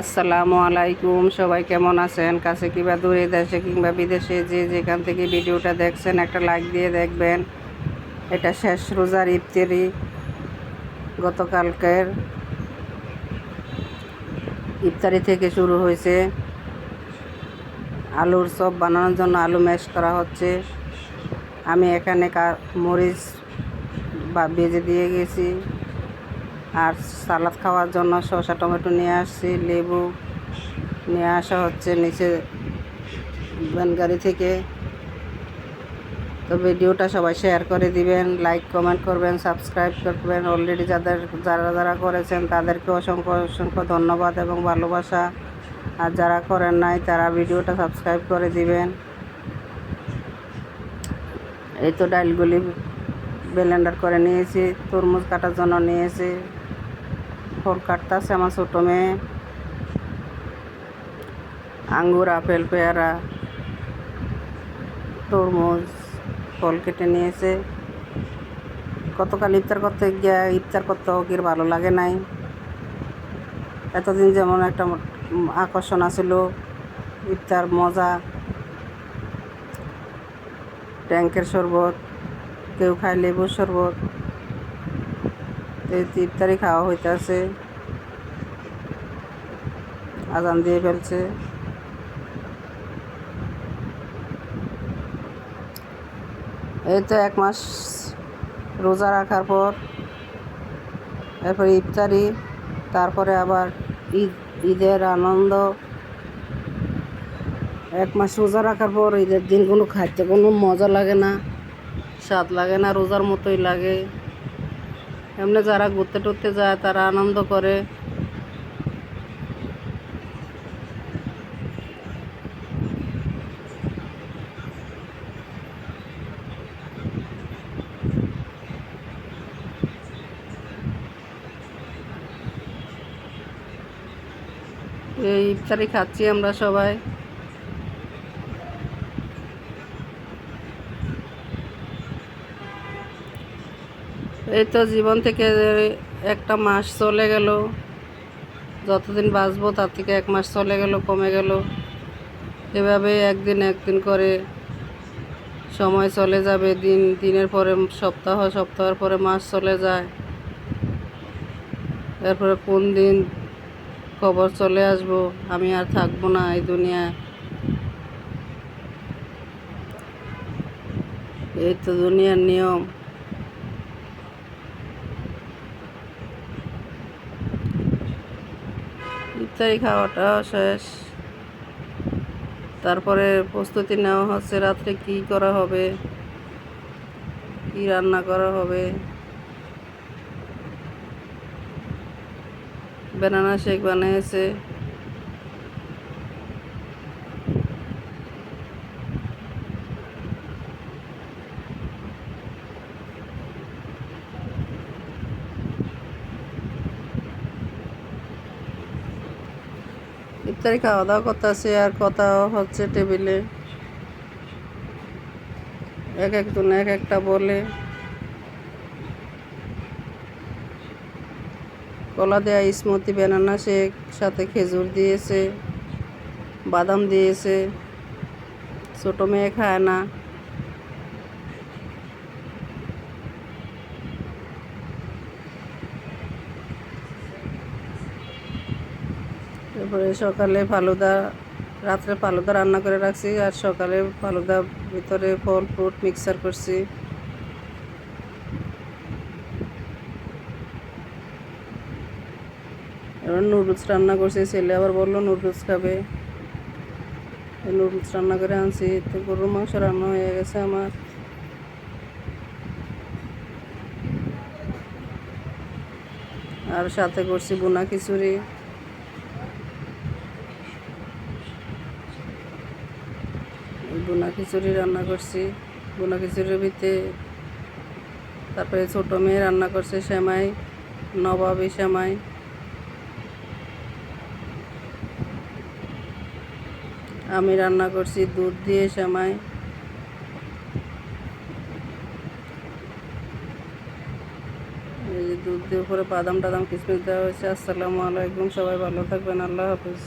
আসসালামু আলাইকুম। সবাই কেমন আছেন? কাছে কিংবা দূরে দেশে কিংবা বিদেশে যে যেখান থেকে ভিডিওটা দেখছেন, একটা লাইক দিয়ে দেখবেন। এটা শেষ রোজার ইফতারি গতকালকের ইফতারি থেকে শুরু হয়েছে। আলুর চপ বানানোর জন্য আলু ম্যাশ করা হচ্ছে। আমি এখানে মরিচ বা বেজে দিয়ে গেছি। আর সালাদ খাওয়ার জন্য শসা, টমেটো নিয়ে আসছি, লেবু নিয়ে আসা হচ্ছে নিচে গাড়ি থেকে। তো ভিডিওটা সবাই শেয়ার করে দিবেন লাইক কমেন্ট করবেন সাবস্ক্রাইব করবেন। অলরেডি যাদের, যারা যারা করেছেন তাদেরকে অসংখ্য অসংখ্য ধন্যবাদ এবং ভালোবাসা। আর যারা করেন নাই তারা ভিডিওটা সাবস্ক্রাইব করে দিবেন। এই তো ডালগুলি ব্লেন্ডার করে নিয়েছি, তরমুজ কাটার জন্য নিয়েছি। ফল কাটতেছে আমার ছোটো মেয়ে। আঙ্গুর, আপেল, পেয়ারা, তরমুজ, ফল কেটে নিয়েছে। গতকাল ইফতার করতে গিয়ে ইফতার করতে ওকে ভালো লাগে নাই। এতদিন যেমন একটা আকর্ষণ আছিল, ইফতার মজা ট্যাঙ্কের শরবত কেউ খায় লেবুর শরবত। এই ইফতারি খাওয়া হইতেছে। আজান দিয়ে ফেলছে। এই তো এক মাস রোজা রাখার পর, এরপরে ইফতারি, তারপরে আবার ঈদ, ঈদের আনন্দ। এক মাস রোজা রাখার পর ঈদের দিন কোনো খাইতে কোনো মজা লাগে না। স্বাদ লাগে না, রোজার মতোই লাগে। এমনি যারা ঘুরতে টুরতে যায়, তারা আনন্দ করে। এই ইফতারি খাচ্ছি আমরা সবাই। এই তো জীবন থেকে একটা মাস চলে গেল। যতদিন বাঁচবো তার থেকে এক মাস চলে গেল, কমে গেল। এভাবে একদিন একদিন করে সময় চলে যাবে, দিন, দিনের পরে সপ্তাহ, সপ্তাহের পরে মাস চলে যায়। এরপরে কোন দিন খবর চলে আসব, আমি আর থাকব না এই দুনিয়ায়। এই তো দুনিয়ার নিয়ম। ইফতারি খাওয়াটা শেষ। তারপরে প্রস্তুতি নেওয়া হচ্ছে রাত্রে কি করা হবে, কি রান্না করা হবে। বেনানা শেক বানিয়েছে। ইফতারি খাওয়া দাওয়া করতেছে আর কথা হচ্ছে টেবিলে। এক একজন এক একটা বলে। কলা দেয়া স্মুতি বেনানা শেক সাথে খেজুর দিয়েছে, বাদাম দিয়েছে। ছোটো মেয়ে খায় না। তারপরে সকালে ফালুদা, রাত্রে ফালুদা রান্না করে রাখছি আর সকালে ফালুদা ভিতরে ফল, ফ্রুট মিক্সার করছি। এবার নুডলস রান্না করছি, ছেলে আবার বলল নুডলস খাবে। নুডলস রান্না করে আনছি, তো গরুর মাংস রান্না হয়ে গেছে আমার। আর সাথে করছি বোনা খিচুড়ি। বুনা খিচুড়ি রান্না করছি। বোনা খিচুড়ির ভিতরে তারপরে ছোটো মেয়ে রান্না করছে সেমাই, নবাবি সেমাই। আমি রান্না করছি দুধ দিয়ে এই দুধ দিয়ে উপরে বাদাম টাদাম কিশমিশ দেওয়া হয়েছে। আসসালামু আলাইকুম, সবাই ভালো থাকবেন, আল্লাহ হাফিজ।